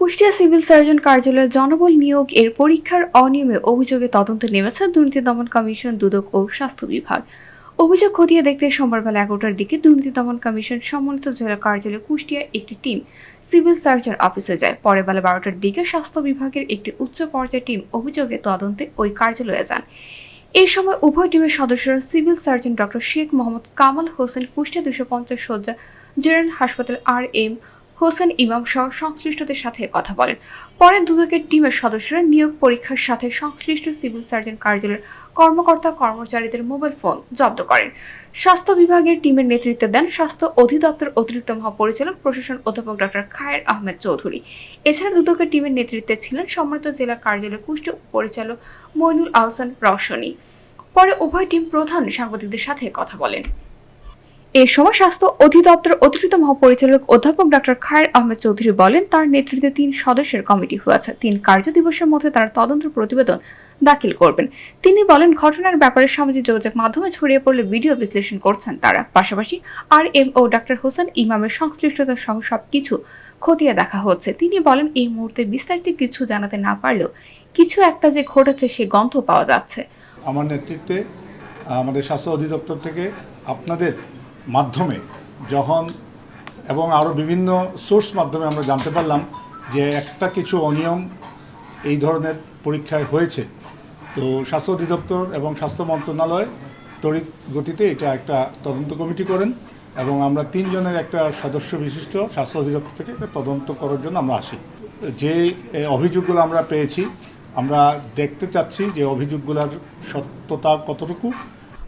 Kushtia civil surgeon কার্যালয়ের জনবল নিয়োগ এর পরীক্ষার অনিয়মে অভিযোগে তদন্তে নেমেছে দুর্নীতি দমন কমিশন, দুদক ও স্বাস্থ্য বিভাগ। অভিযোগ খতিয়ে দেখতে সোমবার বেলা এগারোটার দিকে দুর্নীতি দমন কমিশন সম্মানিত জেলা কার্যালয় কুষ্টিয়া একটি টিম সিভিল সার্জন অফিসে যায়। পরে বেলা বারোটার দিকে স্বাস্থ্য বিভাগের একটি উচ্চ পর্যায়ের টিম অভিযোগে তদন্তে ওই কার্যালয়ে যান। এই সময় উভয় টিমের সদস্যরা civil surgeon doctor Sheikh Mohammad Kamal Hossain Kushtia দুশো পঞ্চাশ শয্যা জেনারেল হাসপাতাল আর এম হোসেন ইমাম সহ সংশ্লিষ্টদের সাথে কথা বলেন। পরে দুদকের টিমের সদস্যরা নিয়োগ পরীক্ষার সাথে সংশ্লিষ্ট সিভিল সার্জন কার্যালয়ের কর্মকর্তা কর্মচারীদের মোবাইল ফোন জব্দ করেন। স্বাস্থ্য বিভাগের টিমের নেতৃত্ব দেন স্বাস্থ্য অধিদপ্তর অতিরিক্ত মহাপরিচালক প্রশাসন অধ্যাপক ডক্টর খায়ের আহমেদ চৌধুরী। এছাড়া দুদকের টিমের নেতৃত্বে ছিলেন সম্মানিত জেলা কার্যালয় কুষ্ঠ পরিচালক মইনুল আহসান রওশনী। পরে উভয় টিম প্রধান সাংবাদিকদের সাথে কথা বলেন। এ সময় স্বাস্থ্য অধিদপ্তর অতিরিক্ত মহাপরিচালক অধ্যাপক ডক্টর খায়ের আহমেদ চৌধুরী বলেন, তার নেতৃত্বে তিন সদস্যের কমিটি হয়েছে। তিন কার্য দিবসের মধ্যে তারা তদন্ত প্রতিবেদন দাখিল করবেন। তিনি বলেন, ঘটনার ব্যাপারে সামাজিক যোগাযোগ মাধ্যমে ছড়িয়ে পড়লে ভিডিও বিশ্লেষণ করছেন তারা। পাশাপাশি R M O doctor Hossain ইমামের সংশ্লিষ্টতা সহ সবকিছু খতিয়ে দেখা হচ্ছে। তিনি বলেন, এই মুহূর্তে বিস্তারিত কিছু জানাতে না পারলেও কিছু একটা যে ঘটেছে, সে গন্ধ পাওয়া যাচ্ছে। আমার নেতৃত্বে, আমাদের স্বাস্থ্য অধিদপ্তর থেকে আপনাদের মাধ্যমে যখন এবং আরও বিভিন্ন সোর্স মাধ্যমে আমরা জানতে পারলাম যে একটা কিছু অনিয়ম এই ধরনের পরীক্ষায় হয়েছে। তো স্বাস্থ্য অধিদপ্তর এবং স্বাস্থ্য মন্ত্রণালয় তড়িৎ গতিতে এটা একটা তদন্ত কমিটি করেন এবং আমরা তিনজনের একটা সদস্য বিশিষ্ট স্বাস্থ্য অধিদপ্তর থেকে একটা তদন্ত করার জন্য আমরা আসি। যে অভিযোগগুলো আমরা পেয়েছি, আমরা দেখতে চাচ্ছি যে অভিযোগগুলোর সত্যতা কতটুকু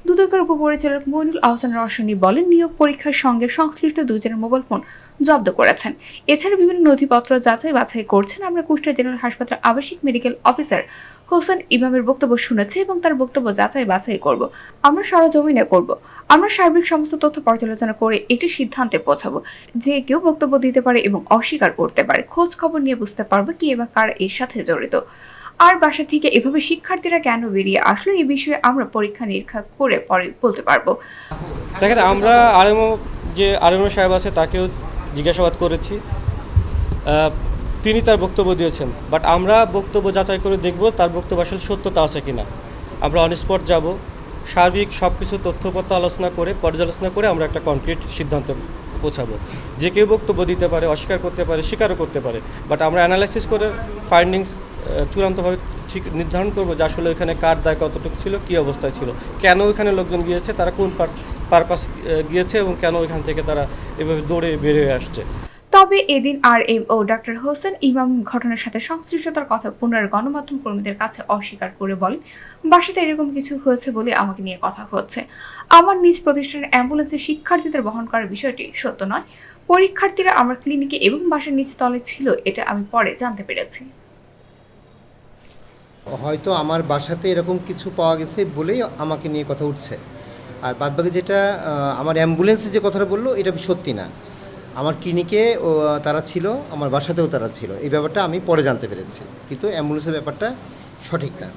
দুদকের উপপরিচালক মইনুল আহসান রওশনী বলেন, নিয়োগ পরীক্ষার সঙ্গে সংশ্লিষ্ট দুজনের মোবাইল ফোন জব্দ করেছেন। এছাড়া বিভিন্ন নথিপত্র যাচাই বাছাই করছেন। আমরা কুষ্টিয়া জেনারেল হাসপাতাল আবাসিক মেডিকেল অফিসার হোসেন ইমামের বক্তব্য শুনেছি এবং তার বক্তব্য যাচাই বাছাই করব। আমরা সরজমিনে করব। আমরা সার্বিক সমস্ত তথ্য পর্যালোচনা করে একটি সিদ্ধান্তে পৌঁছাবো। যে কেউ বক্তব্য দিতে পারে এবং অস্বীকার করতে পারে, খোঁজ খবর নিয়ে বুঝতে পারব কি এবং কারা এর সাথে জড়িত। আর বাসা থেকে এভাবে শিক্ষার্থীরা কেন বেরিয়ে আসলো এই বিষয়ে আমরা পরীক্ষা নিরীক্ষা করে পরে বলতে পারব। দেখেন, আমরা আরএমও যে আরএমও সাহেব আছে, তাকেও জিজ্ঞাসাবাদ করেছি। তিনি তার বক্তব্য দিয়েছেন বাট আমরা বক্তব্য যাচাই করে দেখব তার বক্তব্য আসলে সত্যতা আছে কিনা। আমরা অন স্পট যাব, সার্বিক সব কিছু তথ্যপত্র আলোচনা করে, পর্যালোচনা করে আমরা একটা কনক্রিট সিদ্ধান্তে পৌঁছাবো। যে কেউ বক্তব্য দিতে পারে, অস্বীকার করতে পারে, স্বীকারও করতে পারে বাট আমরা অ্যানালাইসিস করে ফাইন্ডিংস চূড়ান্তভাবে ঠিক নির্ধারণ করব যে আসলে ওইখানে কার দায় কতটুকু ছিল, কী অবস্থায় ছিল। কেন ওইখানে লোকজন গিয়েছে, তারা কোন পারপাস গিয়েছে এবং কেন ওইখান থেকে তারা এভাবে দৌড়ে বের হয়ে আসছে। তবে এদিন R M O doctor Hossain Imam ঘটনার সাথে সংশ্লিষ্টতার কথা পুনরায় গণমাধ্যম কর্মীদের কাছে অস্বীকার করে বলেন, বাসাতে এরকম কিছু হয়েছে বলে আমাকে নিয়ে কথা হচ্ছে। আমার নিজ প্রতিষ্ঠানের অ্যাম্বুলেন্সে শিক্ষার্থীদের বহন করার বিষয়টি সত্য নয়। পরীক্ষার্থীরা আমার ক্লিনিকে এবং বাসার নিচ তলে ছিল, এটা আমি পরে জানতে পেরেছি। হয়তো আমার বাসাতে এরকম কিছু পাওয়া গেছে বলেই আমাকে নিয়ে কথা উঠছে। আর বাদবাকি যেটা আমার অ্যাম্বুলেন্সের যে কথাটা বলল, এটা সত্যি না। আমার ক্লিনিকে তারা ছিল, আমার বাসাতেও তারা ছিল। এই ব্যাপারটা আমি পরে জানতে পেরেছি। কিন্তু অ্যাম্বুলেন্সের ব্যাপারটা সঠিক না।